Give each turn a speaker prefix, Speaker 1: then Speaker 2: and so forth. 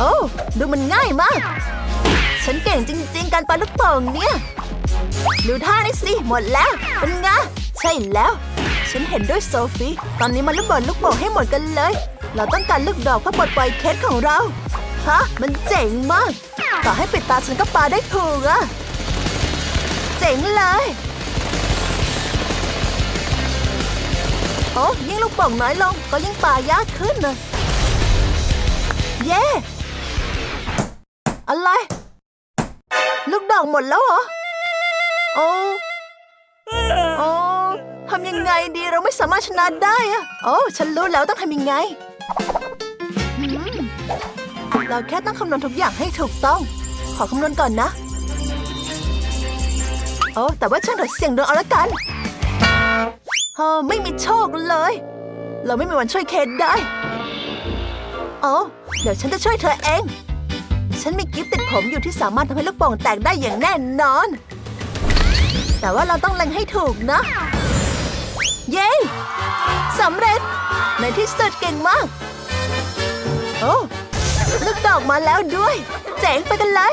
Speaker 1: โอ้ดูมันง่ายมาก ฉันเก่งจริง ๆ การปาลูกโป่งเนี่ย ดูท่านี่สิ หมดแล้ว เป็นไง ใช่แล้ว ฉันเห็นด้วยโซฟีตอนนี้มาลูกบอลลูกโป่งให้หมดกันเลย เราต้องการลูกดอกเพื่อปลดปล่อยเคสของเรา ฮะ มันเจ๋งมาก ต่อให้ปิดตาฉันก็ปาได้ถูกอะเจ๋งเลย โอ้ยิ่งลูกโป่งน้อยลงก็ยิ่งปายากขึ้นนะเย้ อะไร ลูกดอกหมดแล้วเหรอโอ้โอ้ทำยังไงดีเราไม่สามารถชนะได้อะโอ้ฉันรู้แล้วต้องทำยังไง เราแค่ต้องคำนวณทุกอย่างให้ถูกต้อง ขอคำนวณก่อนนะ โอ้แต่ว่าช่างถอะเสียงดวงเอาละกันเออไม่มีโชคเลย เราไม่มีวันช่วยเคทได้ โอ้เดี๋ยวฉันจะช่วยเธอเอง ฉันมีกิฟต์ติดผมอยู่ที่สามารถทำให้ลูกโป่งแตกได้อย่างแน่นอน แต่ว่าเราต้องเล็งให้ถูกนะ เย้สำเร็จ ในที่สุดเก่งมาก โอ้ ลูกดอกมาแล้วด้วย เจ๋งไปกันเลย